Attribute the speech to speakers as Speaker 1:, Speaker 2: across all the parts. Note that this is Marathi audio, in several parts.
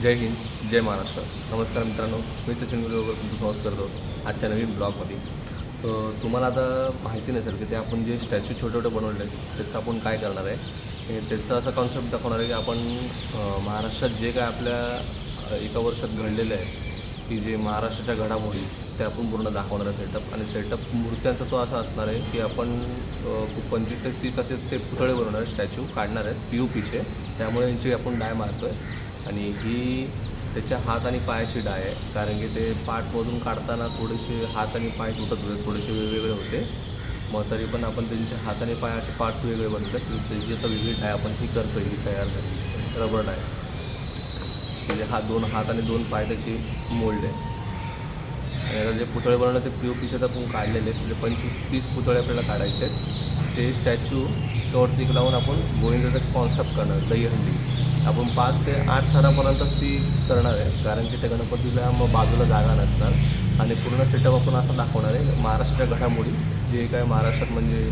Speaker 1: जय हिंद जय महाराष्ट्र. नमस्कार मित्रांनो मी सचिन गुरुवर तुमचं स्वागत करतो आजच्या नवीन ब्लॉगमध्ये. तर तुम्हाला आता माहिती नसेल की ते आपण जे स्टॅच्यू छोटे छोटे बनवले आहेत त्याचं आपण काय करणार आहे? त्याचं त्याचा असा कॉन्सेप्ट दाखवणार आहे की आपण महाराष्ट्रात जे काय आपल्या एका वर्षात घडलेलं आहे की जे महाराष्ट्राच्या घडामोडी ते आपण पूर्ण दाखवणार आहे सेटअप आणि सेटअप मूर्त्यांचा तो असा असणार आहे की आपण खूप पंचवीस ते तीस असे ते पुतळे बनवणार आहे स्टॅच्यू काढणार आहेत पी यू पीचे त्यामुळे यांची आपण डाय मारतो आहे आणि ही त्याच्या हात आणि पायाची डाय आहे. कारण की ते पाठमधून काढताना थोडेसे हात आणि पाय तुटत होते थोडेसे वेगवेगळे होते. मग तरी पण आपण त्यांचे हात आणि पायाचे पार्ट्स वेगळे बनवतात. त्याची आता वेगळी डाय आपण ही करतो ही तयार झाली. रबर डाय म्हणजे हा दोन हात आणि दोन पाय त्याची मोल्ड आहे. आणि आता जे पुतळे बनवलं ते पी ओ पीचे तर आपण काढलेले आहेत. म्हणजे पंचवीस तीस पुतळे आपल्याला काढायचे आहेत. ते स्टॅच्यू वरती लावून आपण गोविंदाचा कॉन्सेप्ट करणार दहीहंडी. आपण पाच ते आठ थरापर्यंतच ती करणार आहे. कारण की त्या गणपतीला मग बाजूला जागा नसणार. आणि पूर्ण सेटअप आपण असं दाखवणार आहे. महाराष्ट्राच्या घडामोडी जे काय महाराष्ट्रात म्हणजे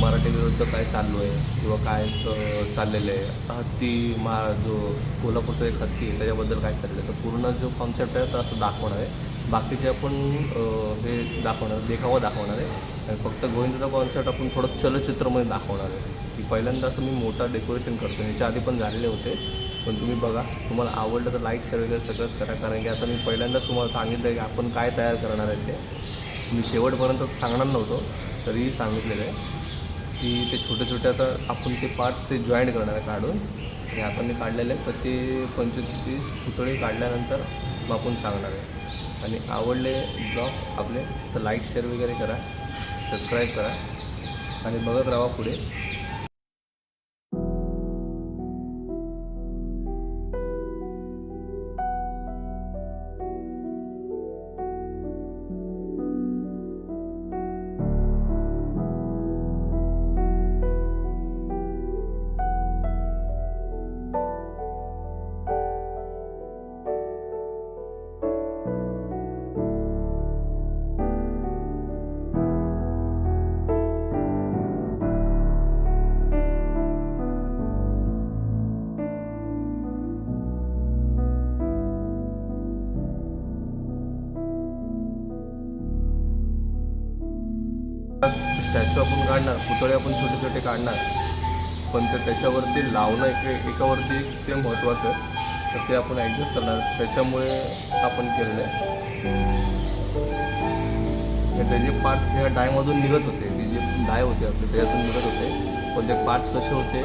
Speaker 1: मराठी विरुद्ध काय चाललो आहे किंवा काय चाललेलं आहे. हत्ती मा जो कोल्हापूरचा एक हत्ती आहे त्याच्याबद्दल काय चाललं आहे तर पूर्ण जो कॉन्सेप्ट आहे तो असं दाखवणार आहे. बाकीचे आपण हे दाखवणार देखावा दाखवणार आहे. आणि फक्त गोविंदाचा कॉन्सर्ट आपण थोडं चलचित्रमध्ये दाखवणार आहे. की पहिल्यांदा असं मी मोठा डेकोरेशन करतो याच्या आधी पण झालेले होते. पण तुम्ही बघा तुम्हाला आवडलं तर लाईक शेअर वगैरे सगळंच करा. कारण की आता मी पहिल्यांदाच तुम्हाला सांगितलं की आपण काय तयार करणार आहे ते. मी शेवटपर्यंत सांगणार नव्हतो तरीही सांगितलेलं आहे. की ते छोटे छोटे आता आपण ते पार्ट्स ते जॉईंट करणार आहे काढून. आणि आता मी काढलेले आहे तर ते पंचवीस पुतळे काढल्यानंतर मग आपण सांगणार आहे. आणि आवडले ब्लॉग आपले तर लाईक शेअर वगैरे करा सबस्क्राईब करा. आणि बघत राहा पुढे. काढणार पुतळे आपण छोटे छोटे काढणार. पण ते त्याच्यावरती लावणं एक एकावरती एक ते महत्त्वाचं आहे तर ते आपण ॲडजस्ट करणार. त्याच्यामुळे आपण केलेलं आहे. त्याचे पार्ट्स ह्या डायमधून निघत होते ते जे डाय होते आपले त्याच्यातून निघत होते. पण ते पार्ट्स कसे होते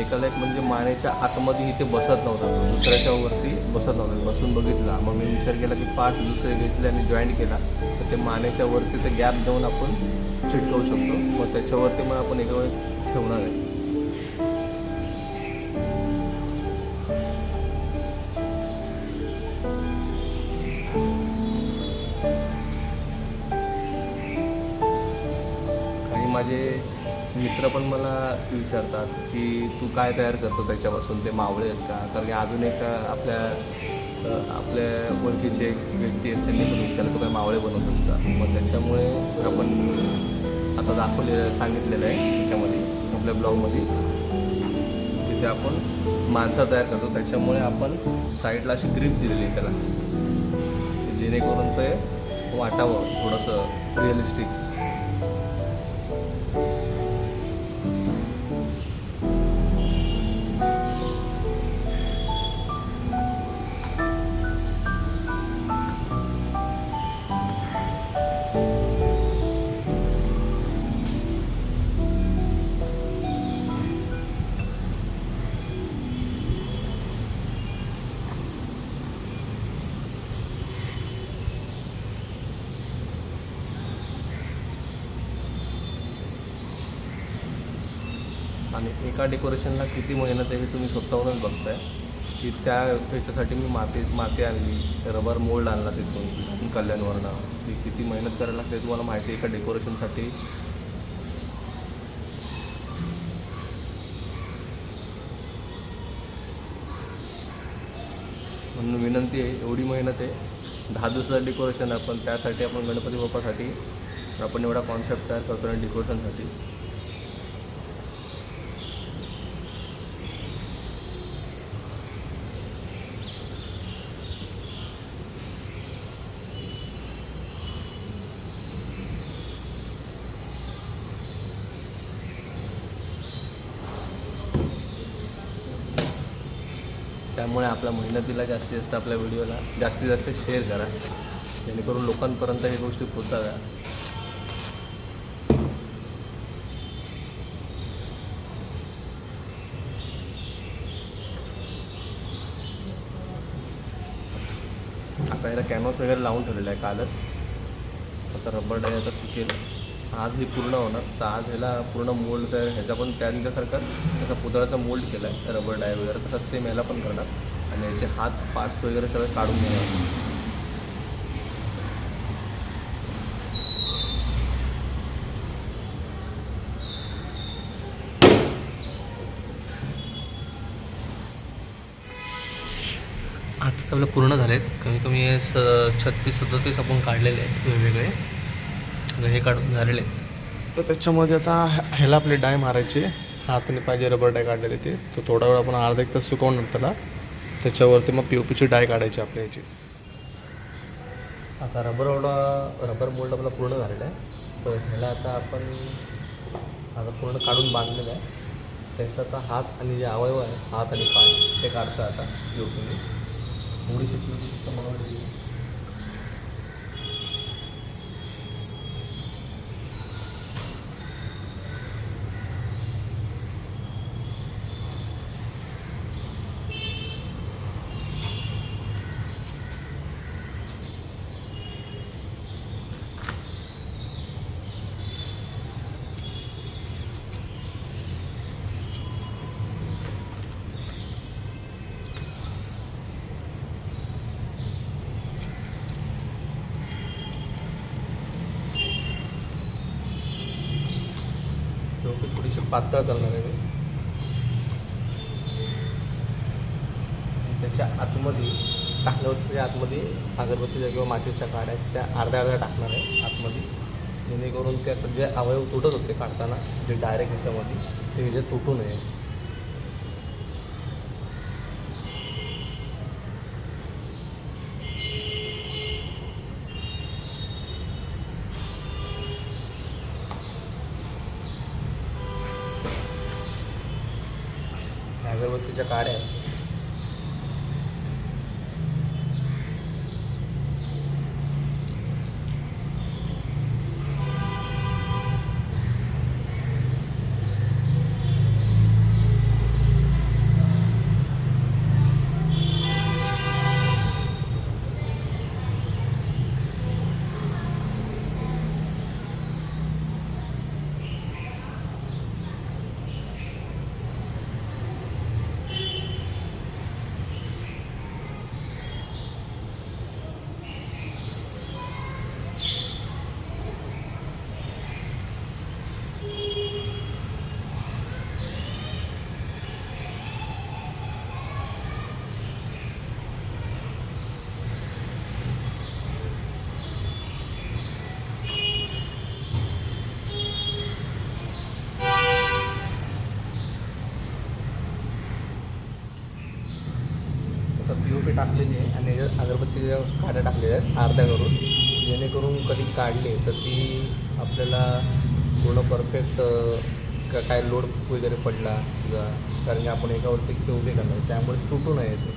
Speaker 1: एकाला एक म्हणजे मानेच्या आतमध्ये इथे बसत नव्हता. दुसऱ्याच्यावरती दुसऱ्याच्या वरती बसत नव्हता. बसून बघितला. मग मी विचार केला की पार्ट्स दुसरे घेतले आणि जॉईंट केला. तर ते मानेच्या वरती ते गॅप देऊन आपण चिटकवू शकतो. मग त्याच्यावरती मग आपण एका वेळ ठेवणार आहे. काही माझे मित्र पण मला विचारतात की तू काय तयार करतो त्याच्यापासून? ते मावळे आहेत का? कारण की अजून एक आपल्या आपल्या ओळखीचे एक व्यक्ती आहेत त्यांनी पण विचारलं काय मावळे बनवतात का? मग त्याच्यामुळे आपण आता दाखवले सांगितलेलं आहे त्याच्यामध्ये आपल्या ब्लॉगमध्ये. तिथे आपण माणसा तयार करतो. त्याच्यामुळे आपण साईडला अशी ग्रीप दिलेली आहे त्याला. जेणेकरून ते वाटावं थोडंसं रिअलिस्टिक आणि एका डेकोरेशनला किती मेहनत आहे हे तुम्ही स्वतःहूनच बघताय. की त्या ह्याच्यासाठी मी माती माती आणली रबर मोल्ड आणला तिथून कल्याणवरनं. ती किती मेहनत करायला लागते तुम्हाला माहिती आहे एका डेकोरेशनसाठी म्हणून विनंती आहे एवढी मेहनत आहे. दहा दिवसाचं डेकोरेशन आहे पण त्यासाठी आपण गणपती बाप्पासाठी आपण एवढा कॉन्सेप्ट तयार करतो आणि डेकोरेशनसाठी त्यामुळे आपल्या मेहनतीला जास्तीत जास्त आपल्या व्हिडिओला जास्तीत जास्त शेअर करा. जेणेकरून लोकांपर्यंत हे गोष्टी पोचाव्या आता याला कॅनव्हास वगैरे लावून ठेवलेला आहे कालच. आता रबर डाय आता सुकेल. आज ही पूर्ण होणार. तर आज ह्याला पूर्ण मोल्ड तयार ह्याचा पण त्यांच्यासारखाच त्याचा पुतळाचा मोल्ड केला आहे रबर डाय वगैरे तसा सेम ह्याला पण करणार. आणि याचे हात पार्ट्स वगैरे सगळे काढून घेणार. आता आपलं पूर्ण झाले आहेत कमी कमी हे स छत्तीस सदतीस आपण काढलेले आहेत वेगवेगळे. हे काढून झालेले.
Speaker 2: तर त्याच्यामध्ये आता ह्याला आपले डाय मारायचे हाताने पाहिजे रबर डाय काढलेले ते. तो थोडा वेळ आपण अर्धा एक तास सुकवणार त्याला. त्याच्यावरती मग पी ओ पीची डाय काढायची आपल्या ह्याची.
Speaker 1: आता रबर ओढा रबर मोल्ड आपला पूर्ण झालेला आहे. तर ह्याला आता आपण आता पूर्ण काढून बांधलेलं आहे. त्याचा आता हात आणि जे अवयव आहे हात आणि पाय ते काढतं आता योगीने थोडीशी ती मला वाटते डोके थोडीशी पातळ करणार आहे मी. त्याच्या आतमध्ये टाकल्यावर त्याच्या आतमध्ये अगरबत्तीच्या किंवा माचीच्या काड्या आहेत त्या अर्ध्या अर्ध्या टाकणार आहे आतमध्ये. जेणेकरून त्यात जे अवयव तुटत होते काढताना जे डायरेक्ट ह्याच्यामध्ये ते जे तुटू नये. काड्या आहेत आता पी ओ पी टाकलेली आहे आणि त्याच्या काड्या टाकलेल्या आहेत अर्ध्या करून जेणेकरून कधी काढले तर ती आपल्याला पूर्ण परफेक्ट काय लोड वगैरे पडला किंवा कारण की आपण एकावरती पी उभे करणार त्यामुळे तुटू नये ते.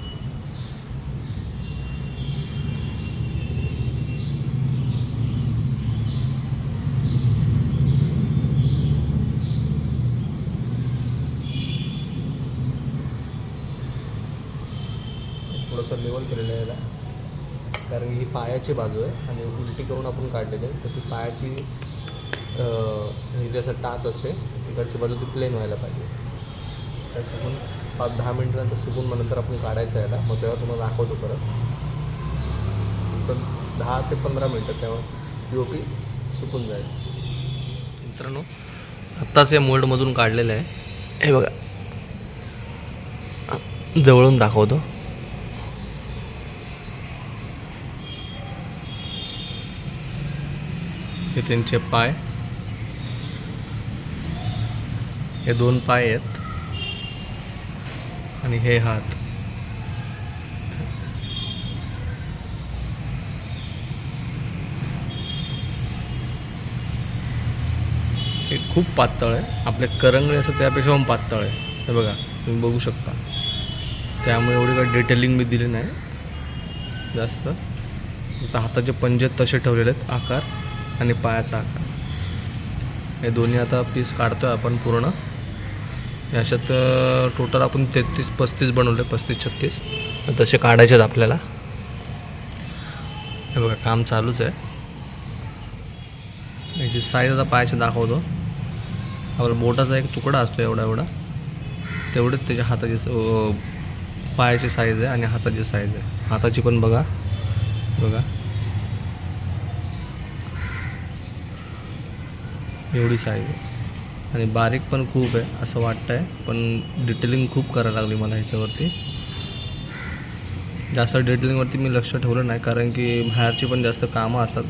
Speaker 1: थोडंसं लेवल केलेलं आहे कारण ही पायाची बाजू आहे आणि उलटी करून आपण काढलेली आहे. तर ती पायाची ही जसं टाच असते तिकडची बाजू ती प्लेन व्हायला पाहिजे. त्या सुकून पाच दहा मिनटानंतर सुकून मग नंतर आपण काढायचं याला. मग तेव्हा तुम्हाला दाखवतो परत. तर दहा ते पंधरा मिनटं तेव्हा पी ओ पी सुकून जाईल. मित्रांनो आत्ताच या मोल्डमधून काढलेलं आहे. हे बघा. जवळून दाखवतो. हे त्यांचे पाय. हे दोन पाय आहेत. आणि हे हात. हे खूप पातळ आहे. आपले करंगळे असं त्यापेक्षा पण पातळ आहे. हे बघा तुम्ही बघू शकता.
Speaker 2: त्यामुळे एवढी काही डिटेलिंग मी दिली नाही. जास्त. आता हाताचे पंजे तसे ठेवलेले आहेत. आकार. आणि पायाचा आकार हे दोन्ही आता पीस काढतो आहे आपण पूर्ण. याच्यात टोटल आपण तेहतीस पस्तीस बनवले पस्तीस छत्तीस. तसे काढायचे आहेत आपल्याला. हे बघा काम चालूच आहे. याची साईज आता पायाची दाखवतो. आपला बोटाचा एक तुकडा असतो एवढा एवढा. तेवढेच त्याच्या हाताची पायाची साईज आहे आणि हाताची साईज आहे. हाताची पण बघा. बघा. एवढी साईज आहे. आणि बारीक पण खूप आहे असं वाटतं आहे पण डिटेलिंग खूप करायला लागली मला ह्याच्यावरती. जास्त डिटेलिंगवरती मी लक्ष ठेवलं नाही कारण की बाहेरची पण जास्त कामं असतात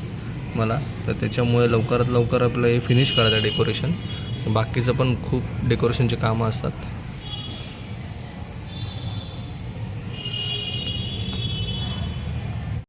Speaker 2: मला. तर त्याच्यामुळे लवकरात लवकर आपलं हे फिनिश करायचं डेकोरेशन बाकीचं पण खूप डेकोरेशनची कामं असतात.